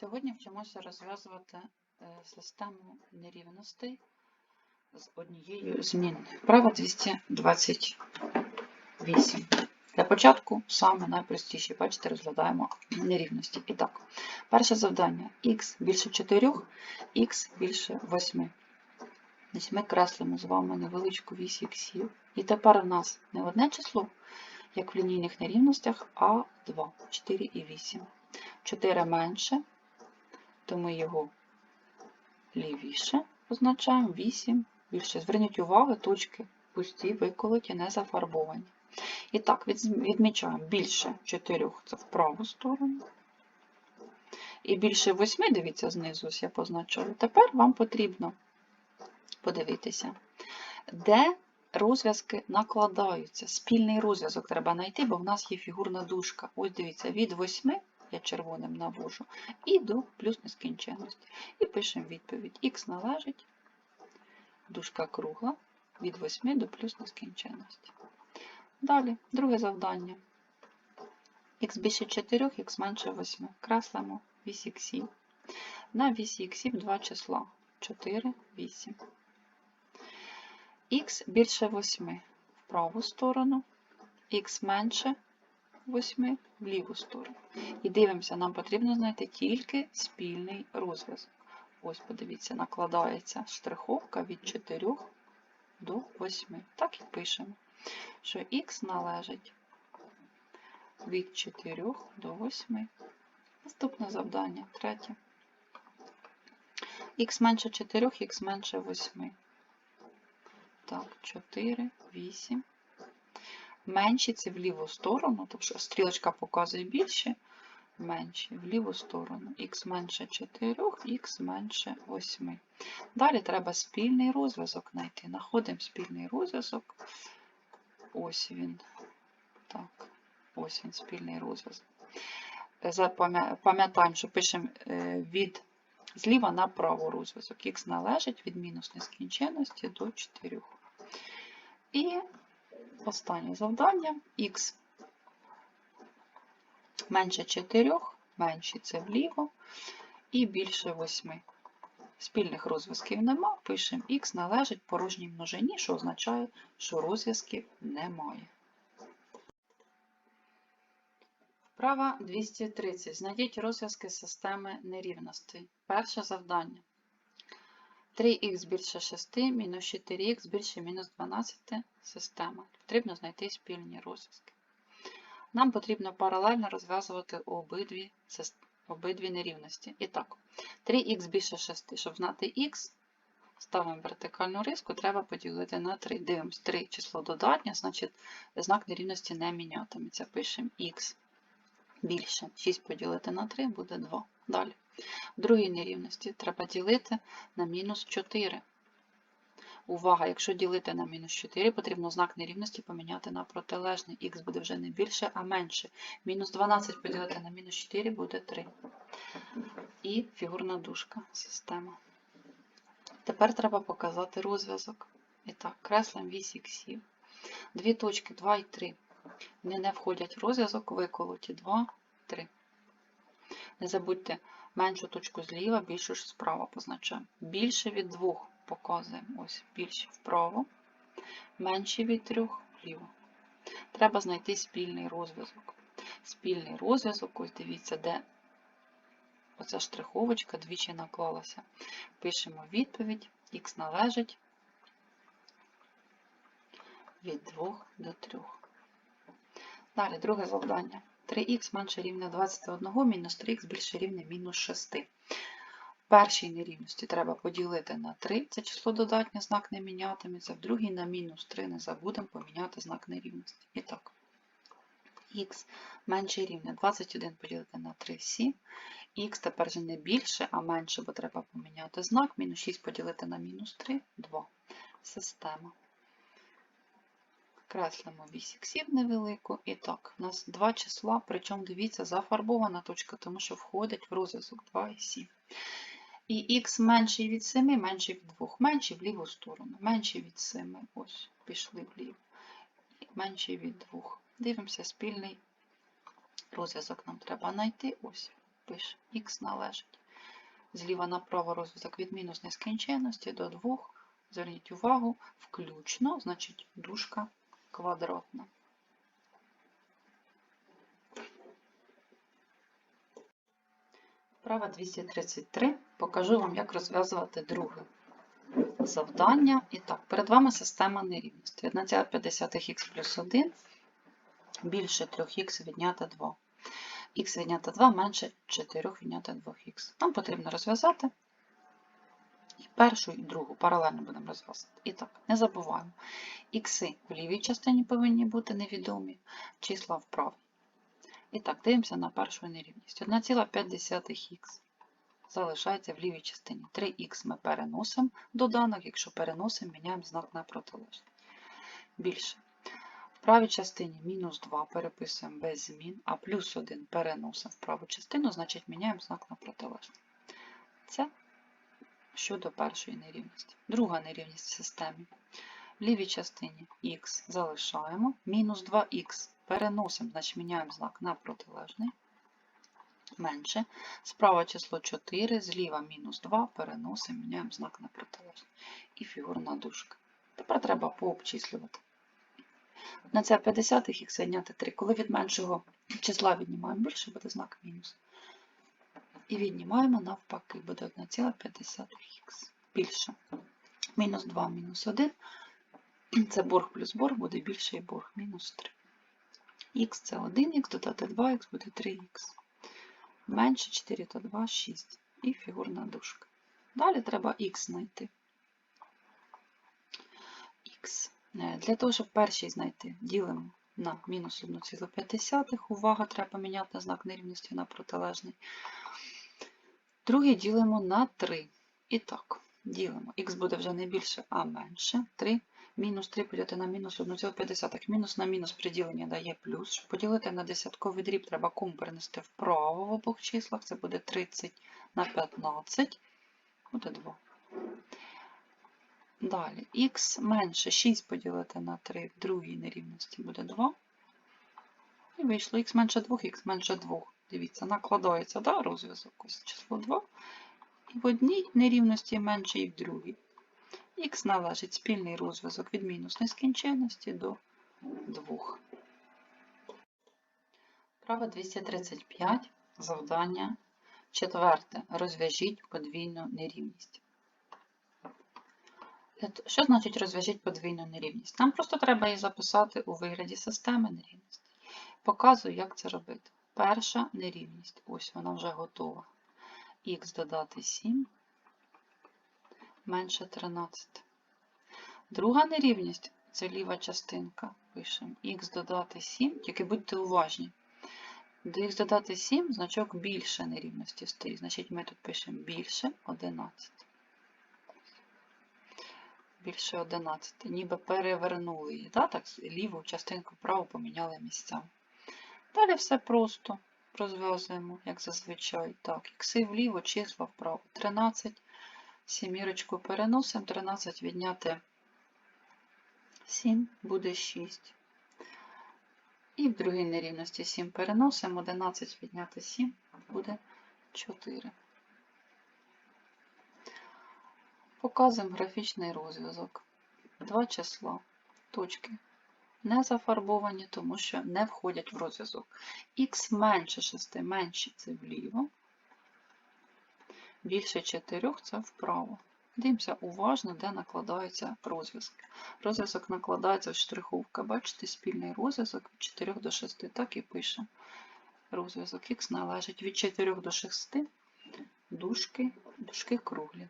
Сьогодні вчимося розв'язувати е, систему нерівностей з однією змінною. Вправа 228. Для початку саме найпростіші, бачите, розглядаємо нерівності. І так, перше завдання х більше 4, х більше 8. Значить, Ми креслимо з вами невеличку вісь іксів. І тепер у нас не одне число, як в лінійних нерівностях, а 2, 4 і 8. 4 менше, то ми його лівіше позначаємо, 8 більше. Зверніть увагу, точки пусті, виколоті, не зафарбовані. І так, відмічаємо більше 4 це в праву сторону. І більше 8, дивіться знизу, ось я позначаю. Тепер вам потрібно подивитися, де розв'язки накладаються. Спільний розв'язок треба знайти, бо в нас є фігурна дужка. Ось дивіться, від 8 я червоним навожу, і до плюс нескінченності. І пишемо відповідь. Х належить, дужка кругла, від 8 до плюс нескінченності. Далі, друге завдання. Х більше 4, х менше 8. Креслимо вісь іксів. На вісі іксів два числа. 4, 8. Х більше 8 в праву сторону, х менше 8 в ліву сторону. І дивимося, нам потрібно знайти тільки спільний розв'язок. Ось, подивіться, накладається штриховка від 4 до 8. Так і пишемо, що х належить від 4 до 8. Наступне завдання, третє. х менше 4, х менше 8. Так, 4, 8. Менші це в ліву сторону, тобто стрілочка показує більше, менші в ліву сторону. Х менше 4, х менше 8. Далі треба спільний розв'язок знайти. Знаходимо спільний розв'язок. Ось він. Так, ось він спільний розв'язок. Пам'ятаємо, що пишемо е, від зліва направо розв'язок. Х належить від мінус нескінченності до 4. І останнє завдання х менше 4, менше це вліво і більше 8. Спільних розв'язків нема, пишемо х належить порожній множині, що означає, що розв'язків немає. Вправа 230. Знайдіть розв'язки системи нерівностей. Перше завдання. 3х більше 6, мінус 4х більше мінус 12 система. Потрібно знайти спільні розв'язки. Нам потрібно паралельно розв'язувати обидві, обидві нерівності. І так, 3х більше 6. Щоб знати х, ставимо вертикальну риску, треба поділити на 3. Дивимось, 3 число додатнє, значить знак нерівності не мінятиметься. Пишемо х більше. 6 поділити на 3 буде 2. Далі. В другій нерівності треба ділити на мінус 4. Увага, якщо ділити на мінус 4, потрібно знак нерівності поміняти на протилежний. Х буде вже не більше, а менше. Мінус 12 поділити на мінус 4 буде 3. І фігурна дужка система. Тепер треба показати розв'язок. І так, креслимо вісь іксів. Дві точки 2 і 3. Вони не входять в розв'язок, виколоті 2, 3. Не забудьте меншу точку зліва, більшу ж справа позначаємо. Більше від 2 показуємо. Ось більше вправо, менше від 3 вліво. Треба знайти спільний розв'язок. Спільний розв'язок, ось дивіться, де оця штриховочка двічі наклалася. Пишемо відповідь, х належить від 2 до 3. Далі, друге завдання. 3х менше рівня 21, мінус 3х більше рівня мінус 6. Першій нерівності треба поділити на 3, це число додатнє, знак не мінятиметься. В другій на мінус 3 не забудемо поміняти знак нерівності. І так, х менше рівня 21 поділити на 3 7. Х тепер вже не більше, а менше, бо треба поміняти знак. Мінус 6 поділити на мінус 3 2. Система. Креслимо вісь іксів невелику. І так, у нас два числа, причому дивіться, зафарбована точка, тому що входить в розв'язок 2 і 7. І х менший від 7, менший від 2, менший в ліву сторону, менший від 7, ось, пішли вліво, і менший від 2. Дивимося, спільний розв'язок нам треба знайти, ось. пише. Х належить. Зліва направо розв'язок від мінус нескінченності до 2. Зверніть увагу, включно, значить дужка квадратна. Вправа 233. Покажу вам, як розв'язувати друге завдання. І так, перед вами система нерівності. 1,5х плюс 1 більше 3х відняти 2. х відняти 2 менше 4 відняти 2х. Нам потрібно розв'язати і першу, і другу паралельно будемо розв'язати. І так, не забуваємо. Ікси в лівій частині повинні бути невідомі, числа в правій. І так, дивимося на першу нерівність. 1,5х залишається в лівій частині. 3х ми переносимо доданок, якщо переносимо, міняємо знак на протилежний. Більше. В правій частині мінус 2 переписуємо без змін, а плюс 1 переносимо в праву частину, значить міняємо знак на протилежний. Це щодо першої нерівності. Друга нерівність в системі. В лівій частині х залишаємо, мінус 2х переносимо, значить міняємо знак на протилежний. Менше. Справа число 4, зліва мінус 2, переносимо, міняємо знак на протилежний. І фігурна дужка. Тепер треба пообчислювати. На це 50 х відняти 3. Коли від меншого числа віднімаємо більше, буде знак мінус. І віднімаємо навпаки, буде 1,5х більше. Мінус 2, мінус 1. Це борг плюс борг, буде більший борг, мінус 3. Х це 1х, додати 2х буде 3х. Менше 4 та 2, 6. І фігурна дужка. Далі треба х знайти. Х. Для того, щоб перший знайти, ділимо на мінус 1,5. Увага, треба поміняти знак нерівності на протилежний. Другий ділимо на 3. І так, ділимо. Х буде вже не більше, а менше. 3. Мінус 3 поділити на мінус 1,5. Мінус на мінус при діленні дає плюс. Щоб поділити на десятковий дріб, треба кум перенести вправо в обох числах. Це буде 30 на 15. Буде 2. Далі, х менше 6 поділити на 3 в другій нерівності буде 2. І вийшло х менше 2, х менше 2. Дивіться, накладається да, розв'язок ось число 2. І в одній нерівності менше, і в другій. Х належить спільний розв'язок від мінус нескінченності до 2. Право 235. Завдання. Четверте. Розв'яжіть подвійну нерівність. Що значить розв'яжіть подвійну нерівність? Нам просто треба її записати у вигляді системи нерівності. Показую, як це робити. Перша нерівність. Ось вона вже готова. Х додати 7 менше 13. Друга нерівність це ліва частинка. Пишемо х додати 7, тільки будьте уважні. До х додати 7 значок більше нерівності стоїть. Значить, ми тут пишемо більше 11. Більше 11. Ніби перевернули її. Да? Так, ліву частинку вправо поміняли місцями. Далі все просто розв'язуємо, як зазвичай. Так, ікси вліво, числа вправо. 13. Сімірочку переносимо. 13 відняти 7 буде 6. І в другій нерівності 7 переносимо. 11 відняти 7 буде 4. Показуємо графічний розв'язок. Два числа, точки не зафарбовані, тому що не входять в розв'язок. Х менше 6 менше це вліво, більше 4 це вправо. Дивимося уважно, де накладаються розв'язки. Розв'язок накладається в штриховка. Бачите, спільний розв'язок від 4 до 6. Так і пише. Розв'язок Х належить від 4 до 6 дужки, дужки круглі.